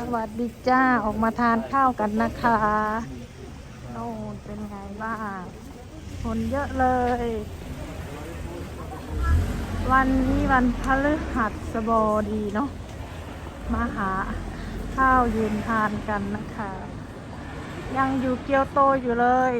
สวัสดีจ้าออกมาทานข้าวกันนะคะโอ้เป็นไงบ้างคนเยอะเลย วันนี้วันพฤหัสบดีเนาะมาหาข้าวเย็นทานกันนะคะ ยังอยู่เกียวโตอยู่เลย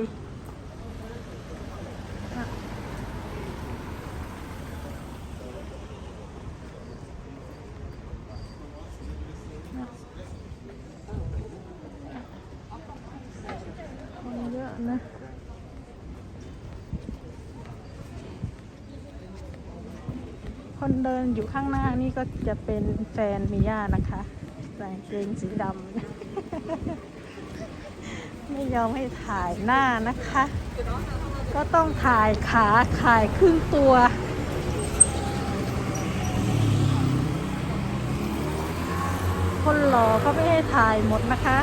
คนเยอะนะ คนเดินอยู่ข้างหน้านี่ก็จะเป็นแฟนมิย่านะคะใส่งเกงสีดำ ไม่ยอมให้ถ่ายหน้านะคะ ก็ต้องถ่ายขาถ่ายครึ่งตัวคนหล่อก็ไม่ให้ถ่ายหมดนะคะ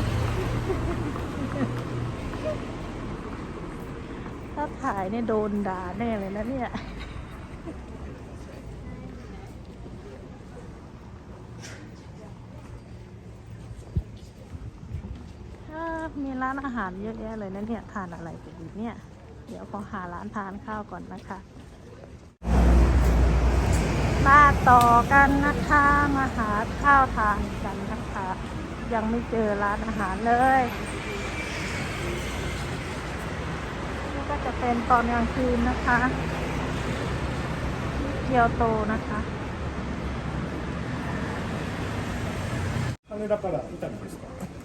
ถ้าถ่ายเนี่ยโดนด่าแน่เลยนะเนี่ย มีร้านอาหารเยอะแยะเลยนะเนี่ย ทานอะไรกันดีเนี่ย เดี๋ยวขอหาร้านทานข้าวก่อนนะคะ มาต่อกันนะคะ มาหาข้าวทานกันนะคะ ยังไม่เจอร้านอาหารเลยนี่ก็จะเป็นตอนกลางคืนนะคะที่เกียวโตนะคะ 羽田から伊丹ですか。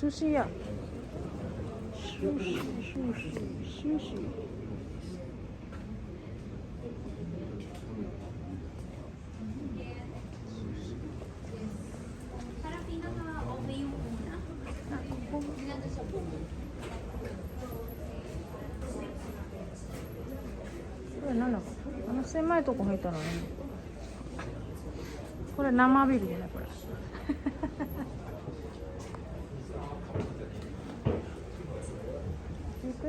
寿司屋。寿司。寿司。寿司。これ何だあの狭いとこ入ったのねこれ生ビールじゃないこれ หา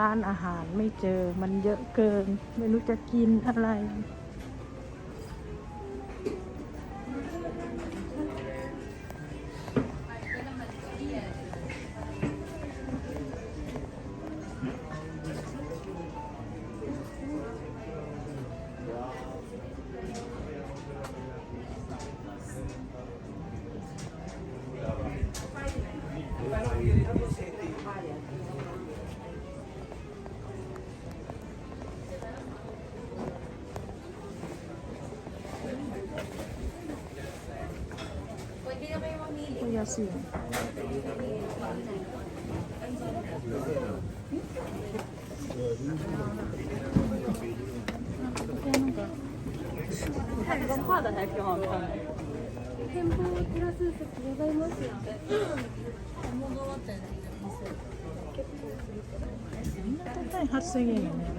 ร้านอาหารไม่เจอมันเยอะเกิน ไม่รู้จะกินอะไร すいよごい。みんな高い発よね。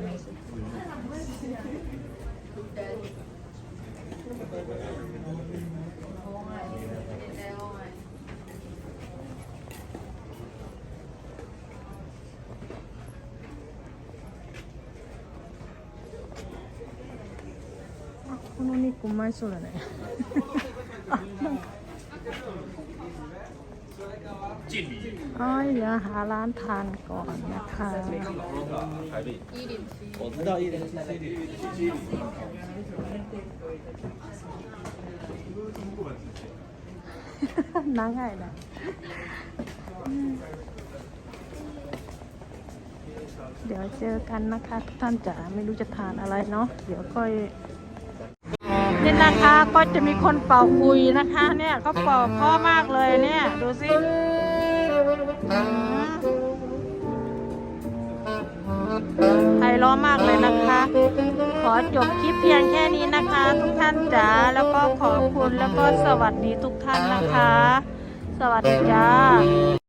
まいそうだね。あなんかอ๋อเดี๋ยวหาร้านทานก่อนนะคะ 我知道一零七 C 長いな。 เดี๋ยวเจอกันนะคะทุกท่านจ๋าไม่รู้จะทานอะไรเนาะเดี๋ยวค่อย นี่นะคะก็จะมีคนเป่าคุยนะคะ เนี่ยเขาเป่าพ่อมากเลยเนี่ย ดูสิไพเราะมากเลยนะคะ ขอจบคลิปเพียงแค่นี้นะคะ ทุกท่านจ๋าแล้วก็ขอบคุณแล้วก็สวัสดีทุกท่านนะคะ สวัสดีจ้า